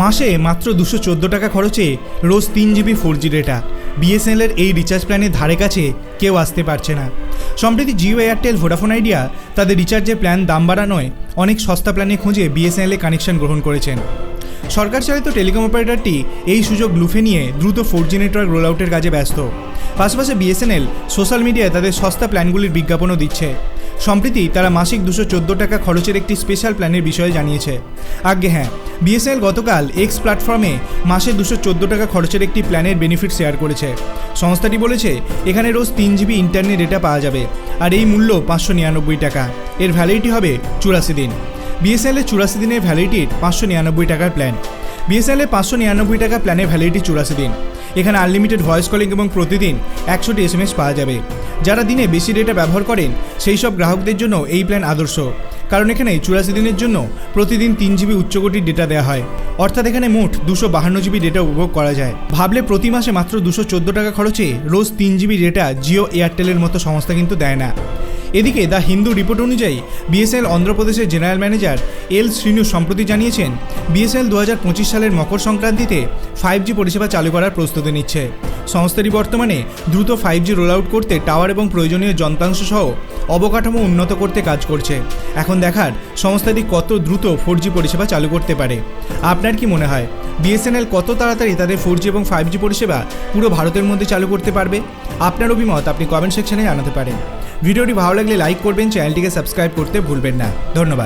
মাসে মাত্র দুশো চোদ্দ টাকা খরচে রোজ তিন জিবি ফোর জি ডেটা বিএসএনএলের এই রিচার্জ প্ল্যানের ধারে কাছে কেউ আসতে পারছে না। সম্প্রতি জিও এয়ারটেল ভোডাফোন আইডিয়া তাদের রিচার্জের প্ল্যান দাম বাড়ানোয় অনেক সস্তা প্ল্যানে খুঁজে বিএসএনএলে কানেকশন গ্রহণ করেছেন। সরকার চালিত টেলিকম অপারেটরটি এই সুযোগ লুফে নিয়ে দ্রুত ফোর জি নেটওয়ার্ক রোল আউটের কাজে ব্যস্ত। পাশাপাশি বিএসএনএল সোশ্যাল মিডিয়ায় তাদের সস্তা প্ল্যানগুলির বিজ্ঞাপনও দিচ্ছে। সম্প্রতি তারা মাসিক দুশো টাকা খরচের একটি স্পেশাল প্ল্যানের বিষয়ে জানিয়েছে। আগে হ্যাঁ বিএসএনএল গতকাল এক্স প্ল্যাটফর্মে মাসে দুশো চোদ্দ টাকা খরচের একটি প্ল্যানের বেনিফিট শেয়ার করেছে। সংস্থাটি বলেছে, এখানে রোজ তিন জিবি ইন্টারনেট ডেটা পাওয়া যাবে, আর এই মূল্য পাঁচশো নিরানব্বই টাকা। এর ভ্যালিডিটি হবে চুরাশি দিন। বিএসএনএল এর চুরাশি দিনের ভ্যালিডিটির পাঁচশো নিরানব্বই টাকার প্ল্যান বিএসএনএল এর পাঁচশো নিরানব্বই টাকা প্ল্যানের ভ্যালিডিটি চুরাশি দিন। এখানে আনলিমিটেড ভয়েস কলিং এবং প্রতিদিন একশোটি এস পাওয়া যাবে। যারা দিনে বেশি ডেটা ব্যবহার করেন, সেই সব গ্রাহকদের জন্য এই প্ল্যান আদর্শ। কারণ এখানে চুরাশি দিনের জন্য প্রতিদিন তিন জিবি উচ্চকোটির ডেটা দেওয়া হয়। অর্থাৎ এখানে মোট দুশো বাহান্ন জিবি ডেটা উপভোগ করা যায়। ভাবলে প্রতি মাসে মাত্র দুশো চোদ্দ টাকা খরচে রোজ তিন জিবি ডেটা জিও এয়ারটেলের মতো সংস্থা কিন্তু দেয় না। এদিকে দ্য হিন্দু রিপোর্ট অনুযায়ী বিএসএল অন্ধ্রপ্রদেশের জেনারেল ম্যানেজার এল শ্রীনু সম্প্রতি জানিয়েছেন, বিএসএল দু হাজার পঁচিশ সালের মকর সংক্রান্তিতে ফাইভ জি পরিষেবা চালু করার প্রস্তুতি নিচ্ছে। সংস্থাটি বর্তমানে দ্রুত ফাইভ জি রোল আউট করতে টাওয়ার এবং প্রয়োজনীয় যন্ত্রাংশ সহ অবকাঠামো উন্নত করতে কাজ করছে। এখন দেখার সংস্থাটি কত দ্রুত ফোর পরিষেবা চালু করতে পারে। আপনার কি মনে হয়, বিএসএনএল কত তাড়াতাড়ি তাদের ফোর এবং ফাইভ পরিষেবা পুরো ভারতের মধ্যে চালু করতে পারবে? আপনার অভিমত আপনি কমেন্ট সেকশনে জানাতে পারেন। ভিডিওটি ভালো লাগলে লাইক করবেন, চ্যানেলটিকে সাবস্ক্রাইব করতে ভুলবেন না। ধন্যবাদ।